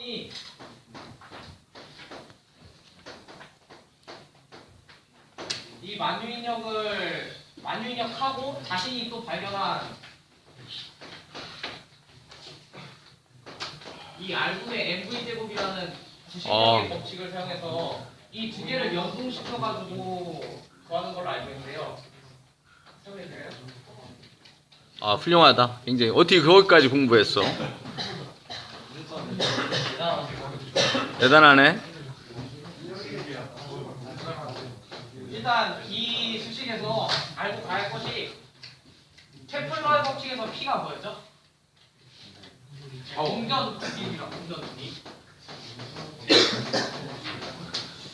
이 이 만유인력을 만유인력하고 자신이 또 발견한 이 R분의 MV 제곱이라는 구식력의 법칙을 사용해서 이 두 개를 연동시켜가지고 구하는 걸로 알고 있는데요. 설명해 드려요? 아 훌륭하다. 굉장히 어떻게 그것까지 공부했어? 대단하네. 일단 이 수식에서 알고 가야 할 것이 케플러의 법칙에서 P가 뭐였죠? 공전 두기입니다. 공전 두기.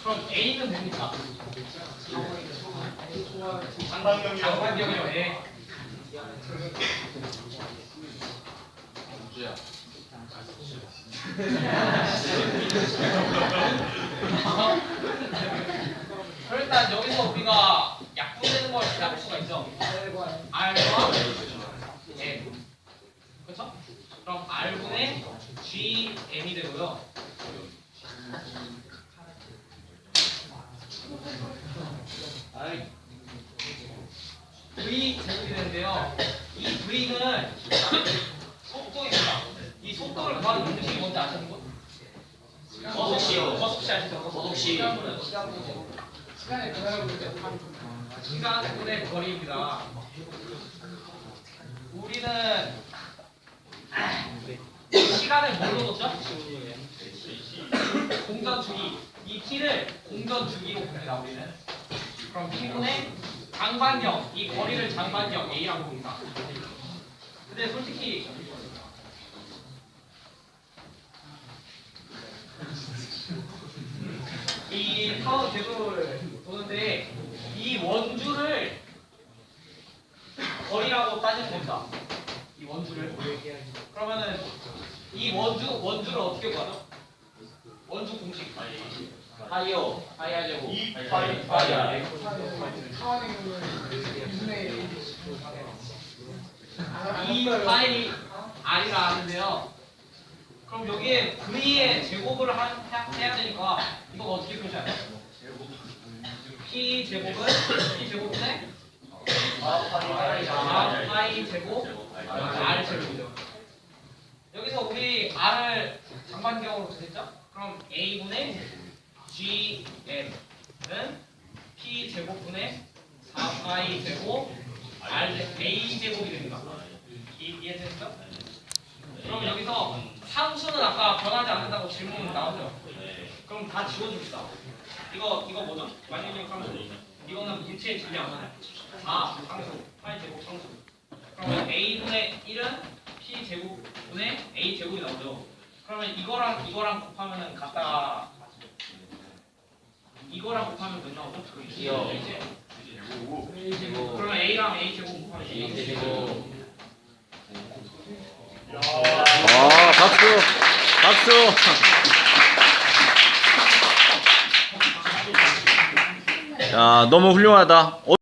그럼 A는 뭡니까? 장관경이요. 네. 그럼 일단 여기서 우리가 약분되는 걸 잡을 수가 있죠. R과 M. 그렇죠? 그럼 R분의 GM이 되고요. V 제곱이 되는데요. 이 V는 속도입니다. 이 속도를 구하는 방식이 뭔지 아시는 분? 거속시요. 거속시 아시죠? 거속시. 시간분은 시간의 변화를 볼때 시간분의 거리입니다. 우리는 시간을 뭘로 뒀죠? 공전 주기. 이 t를 공전 주기로 봅니다. 우리는. 그럼 t분의 장반경, 이 거리를 장반경 a라고 봅니다. 근데 솔직히 이 타워 궤도를 도는데 이 원주를 거리라고 따지는 겁니다. 이 원주를. 그러면은 이 원주 원주를 어떻게 구하죠? 원주 공식. 파이오 파이아 제곱. 이 파이 파이아. 이 파이 r이라 하는데요. 그럼 여기에 v의 제곱을 하, 해- 해야 되니까 이거 어떻게 표시하죠? P 제곱은 p 제곱분의 r 파이 제곱 r 제곱이죠. 여기서 우리 r을 장반경으로 구했죠? 그럼 a분의 gm은 p 제곱 분의 4 파이 제곱 r 제- a 제곱이 됩니다. 이- 이해되시죠? 그럼 여기서 상수는 아까 변하지 않는다고 질문 나오죠? 그럼 다 지워줍시다. 이거 이거 뭐죠? 만유인력 상수. 이거는 물체의 질량. 4 상수. 파이 제곱 상수. 그러면 a분의 1은 p 제곱 분의 a 제곱이 나오죠. 그러면 이거랑 이거랑 곱하면은 같다. 이거랑 곱하면 몇 나오죠? 이요. 이제. 그러면 a랑 a 제곱 곱하면 a 제곱. 아 박수, 박수. 야 너무 훌륭하다. 어-